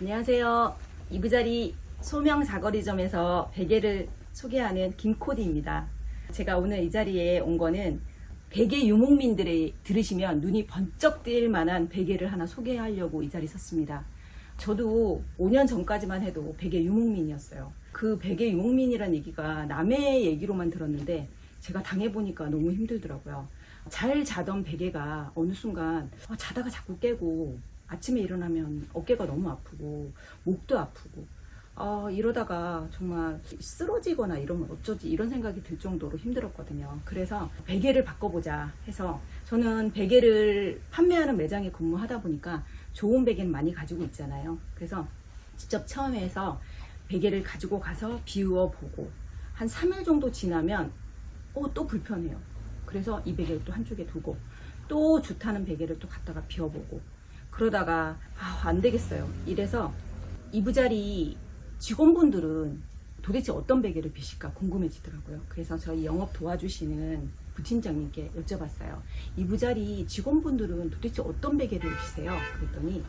안녕하세요. 이부자리 소명 사거리점에서 베개를 소개하는 김코디입니다. 제가 오늘 이 자리에 온 거는 베개 유목민들이 들으시면 눈이 번쩍 뜰 만한 베개를 하나 소개하려고 이 자리 섰습니다. 저도 5년 전까지만 해도 베개 유목민이었어요. 그 베개 유목민이란 얘기가 남의 얘기로만 들었는데 제가 당해보니까 너무 힘들더라고요. 잘 자던 베개가 어느 순간 어, 자다가 자꾸 깨고 아침에 일어나면 어깨가 너무 아프고 목도 아프고 아, 이러다가 정말 쓰러지거나 이러면 어쩌지 이런 생각이 들 정도로 힘들었거든요. 그래서 베개를 바꿔보자 해서 저는 베개를 판매하는 매장에 근무하다 보니까 좋은 베개는 많이 가지고 있잖아요. 그래서 직접 체험해서 베개를 가지고 가서 비우어 보고 한 3일 정도 지나면 어, 또 불편해요. 그래서 이 베개를 또 한쪽에 두고 또 좋다는 베개를 또 갖다가 비워보고 그러다가 아, 안 되겠어요. 이래서 이부자리 직원분들은 도대체 어떤 베개를 비실까 궁금해지더라고요. 그래서 저희 영업 도와주시는 부팀장님께 여쭤봤어요. 이부자리 직원분들은 도대체 어떤 베개를 비세요? 그랬더니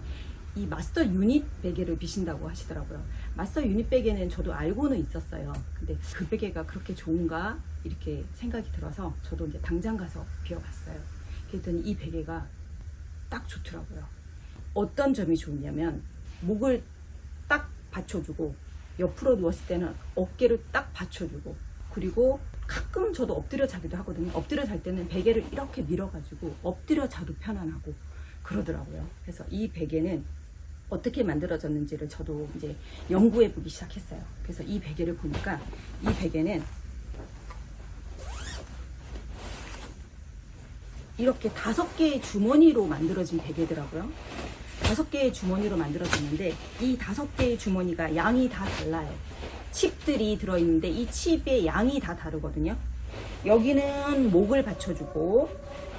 이 마스터 유닛 베개를 비신다고 하시더라고요. 마스터 유닛 베개는 저도 알고는 있었어요. 근데 그 베개가 그렇게 좋은가 이렇게 생각이 들어서 저도 이제 당장 가서 비워봤어요. 그랬더니 이 베개가 딱 좋더라고요. 어떤 점이 좋냐면 목을 딱 받쳐주고 옆으로 누웠을 때는 어깨를 딱 받쳐주고 그리고 가끔 저도 엎드려 자기도 하거든요. 엎드려 잘 때는 베개를 이렇게 밀어가지고 엎드려 자도 편안하고 그러더라고요. 그래서 이 베개는 어떻게 만들어졌는지를 저도 이제 연구해 보기 시작했어요. 그래서 이 베개를 보니까 이 베개는 이렇게 다섯 개의 주머니로 만들어진 베개더라고요. 다섯 개의 주머니로 만들어졌는데 이 다섯 개의 주머니가 양이 다 달라요. 칩들이 들어있는데 이 칩의 양이 다 다르거든요. 여기는 목을 받쳐주고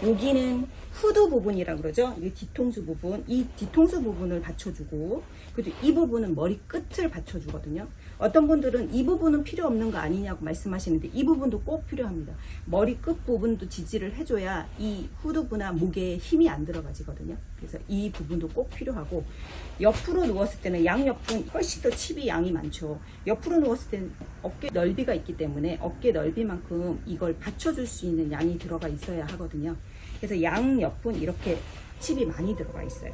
여기는 후드 부분이라 그러죠. 이 뒤통수 부분, 이 뒤통수 부분을 받쳐주고 그리고 이 부분은 머리 끝을 받쳐주거든요. 어떤 분들은 이 부분은 필요 없는 거 아니냐고 말씀하시는데 이 부분도 꼭 필요합니다. 머리 끝 부분도 지지를 해줘야 이 후두부나 목에 힘이 안 들어가지거든요. 그래서 이 부분도 꼭 필요하고 옆으로 누웠을 때는 양옆은 훨씬 더 칩이 양이 많죠. 옆으로 누웠을 때는 어깨 넓이가 있기 때문에 어깨 넓이만큼 이걸 받쳐줄 수 있는 양이 들어가 있어야 하거든요. 그래서 양 옆은 이렇게 칩이 많이 들어가 있어요.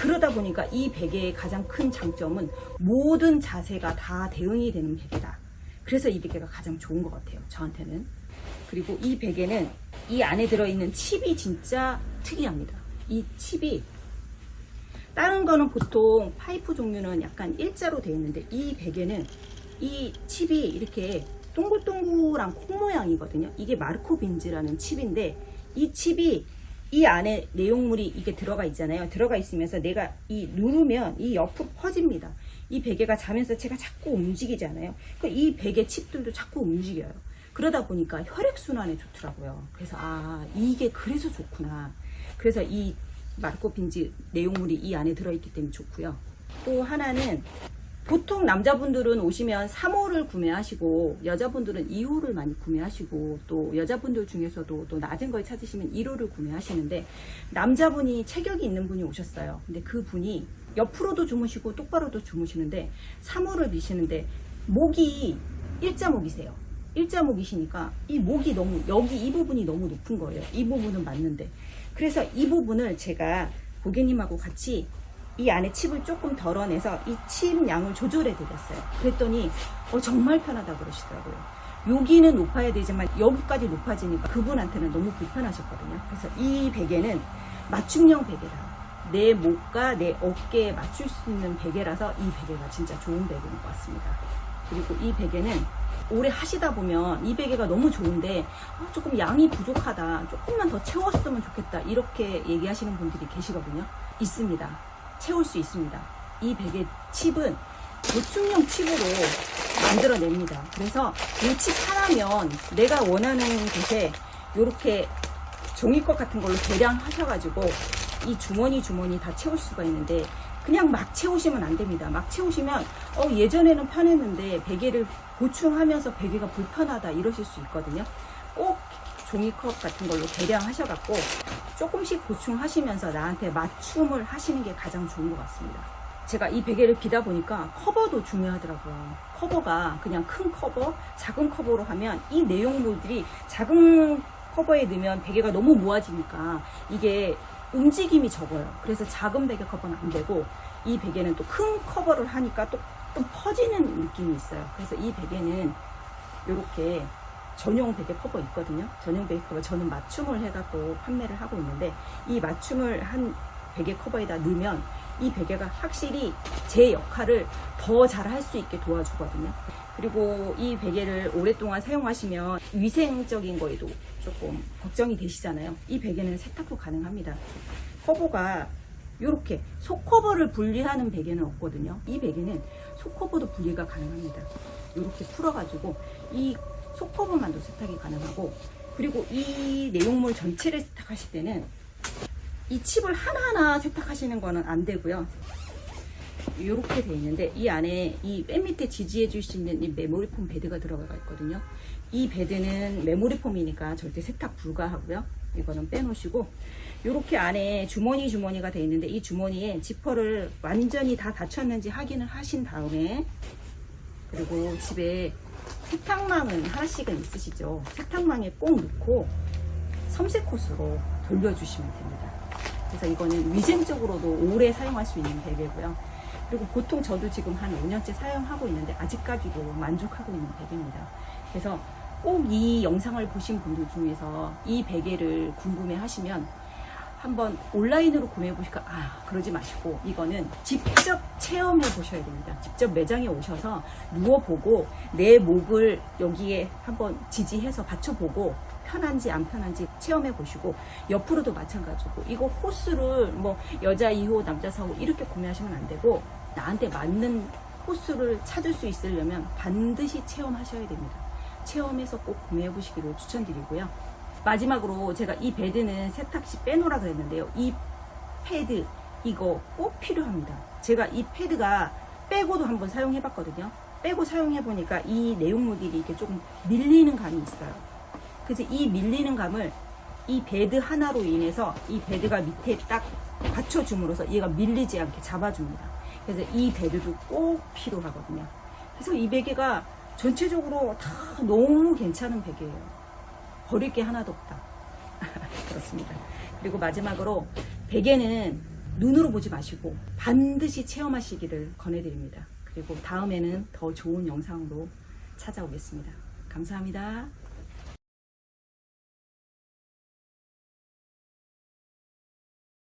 그러다 보니까 이 베개의 가장 큰 장점은 모든 자세가 다 대응이 되는 베개다. 그래서 이 베개가 가장 좋은 것 같아요. 저한테는. 그리고 이 베개는 이 안에 들어있는 칩이 진짜 특이합니다. 이 칩이 다른 거는 보통 파이프 종류는 약간 일자로 되어 있는데 이 베개는 이 칩이 이렇게 동글동글한 콩 모양이거든요. 이게 마르코 빈즈라는 칩인데 이 칩이 이 안에 내용물이 이게 들어가 있잖아요. 들어가 있으면서 내가 이 누르면 이 옆으로 퍼집니다. 이 베개가 자면서 제가 자꾸 움직이잖아요. 그이 베개 칩들도 자꾸 움직여요. 그러다 보니까 혈액순환에 좋더라고요. 그래서 아 이게 그래서 좋구나. 그래서 이 마르코 빈즈 내용물이 이 안에 들어있기 때문에 좋고요. 또 하나는 보통 남자분들은 오시면 3호를 구매하시고 여자분들은 2호를 많이 구매하시고 또 여자분들 중에서도 또 낮은 걸 찾으시면 1호를 구매하시는데 남자분이 체격이 있는 분이 오셨어요. 근데 그 분이 옆으로도 주무시고 똑바로도 주무시는데 3호를 미시는데 목이 일자목이세요. 일자목이시니까 이 목이 너무 여기 이 부분이 너무 높은 거예요. 이 부분은 맞는데 그래서 이 부분을 제가 고객님하고 같이 이 안에 칩을 조금 덜어내서 이 칩 양을 조절해 드렸어요. 그랬더니 어, 정말 편하다 그러시더라고요. 여기는 높아야 되지만 여기까지 높아지니까 그분한테는 너무 불편하셨거든요. 그래서 이 베개는 맞춤형 베개다. 내 목과 내 어깨에 맞출 수 있는 베개라서 이 베개가 진짜 좋은 베개인 것 같습니다. 그리고 이 베개는 오래 하시다 보면 이 베개가 너무 좋은데 아, 조금 양이 부족하다. 조금만 더 채웠으면 좋겠다. 이렇게 얘기하시는 분들이 계시거든요. 있습니다. 채울 수 있습니다. 이 베개 칩은 보충용 칩으로 만들어냅니다. 그래서 이 칩 하나면 내가 원하는 곳에 이렇게 종이컵 같은 걸로 대량 하셔가지고 이 주머니 주머니 다 채울 수가 있는데 그냥 막 채우시면 안 됩니다. 막 채우시면 어 예전에는 편했는데 베개를 보충하면서 베개가 불편하다 이러실 수 있거든요. 꼭 종이컵 같은 걸로 대량 하셔갖고 조금씩 보충하시면서 나한테 맞춤을 하시는 게 가장 좋은 것 같습니다. 제가 이 베개를 비다 보니까 커버도 중요하더라고요. 커버가 그냥 큰 커버, 작은 커버로 하면 이 내용물들이 작은 커버에 넣으면 베개가 너무 모아지니까 이게 움직임이 적어요. 그래서 작은 베개 커버는 안 되고 이 베개는 또 큰 커버를 하니까 또좀 퍼지는 느낌이 있어요. 그래서 이 베개는 이렇게 전용 베개 커버 있거든요. 전용 베개 커버 저는 맞춤을 해갖고 판매를 하고 있는데 이 맞춤을 한 베개 커버에다 넣으면 이 베개가 확실히 제 역할을 더 잘 할 수 있게 도와주거든요. 그리고 이 베개를 오랫동안 사용하시면 위생적인 거에도 조금 걱정이 되시잖아요. 이 베개는 세탁도 가능합니다. 커버가 이렇게 속커버를 분리하는 베개는 없거든요. 이 베개는 속커버도 분리가 가능합니다. 이렇게 풀어가지고 이 속커버만도 세탁이 가능하고 그리고 이 내용물 전체를 세탁하실 때는 이 칩을 하나하나 세탁하시는 거는 안 되고요. 이렇게 돼 있는데 이 안에 이 맨 밑에 지지해 줄 수 있는 이 메모리 폼 베드가 들어가 있거든요. 이 베드는 메모리 폼이니까 절대 세탁 불가하고요. 이거는 빼놓으시고 이렇게 안에 주머니 주머니가 돼 있는데 이 주머니에 지퍼를 완전히 다 닫혔는지 확인을 하신 다음에 그리고 집에 세탁망은 하나씩은 있으시죠. 세탁망에 꼭 넣고 섬세 코스로 돌려주시면 됩니다. 그래서 이거는 위생적으로도 오래 사용할 수 있는 베개고요. 그리고 보통 저도 지금 한 5년째 사용하고 있는데 아직까지도 만족하고 있는 베개입니다. 그래서 꼭 이 영상을 보신 분들 중에서 이 베개를 궁금해 하시면 한번 온라인으로 구매해 보실까? 아, 그러지 마시고 이거는 직접 체험해 보셔야 됩니다. 직접 매장에 오셔서 누워보고 내 목을 여기에 한번 지지해서 받쳐보고 편한지 안 편한지 체험해 보시고 옆으로도 마찬가지고 이거 호스를 뭐 여자 2호 남자 4호 이렇게 구매하시면 안 되고 나한테 맞는 호스를 찾을 수 있으려면 반드시 체험하셔야 됩니다. 체험해서 꼭 구매해 보시기를 추천드리고요. 마지막으로 제가 이 베드는 세탁 시 빼놓으라 그랬는데요. 이 패드 이거 꼭 필요합니다. 제가 이 패드가 빼고도 한번 사용해 봤거든요. 빼고 사용해 보니까 이 내용물들이 이렇게 조금 밀리는 감이 있어요. 그래서 이 밀리는 감을 이 베드 하나로 인해서 이 베드가 밑에 딱 받쳐줌으로써 얘가 밀리지 않게 잡아줍니다. 그래서 이 베드도 꼭 필요하거든요. 그래서 이 베개가 전체적으로 다 너무 괜찮은 베개예요. 버릴 게 하나도 없다. 그렇습니다. 그리고 마지막으로 베개는 눈으로 보지 마시고 반드시 체험하시기를 권해드립니다. 그리고 다음에는 더 좋은 영상으로 찾아오겠습니다. 감사합니다.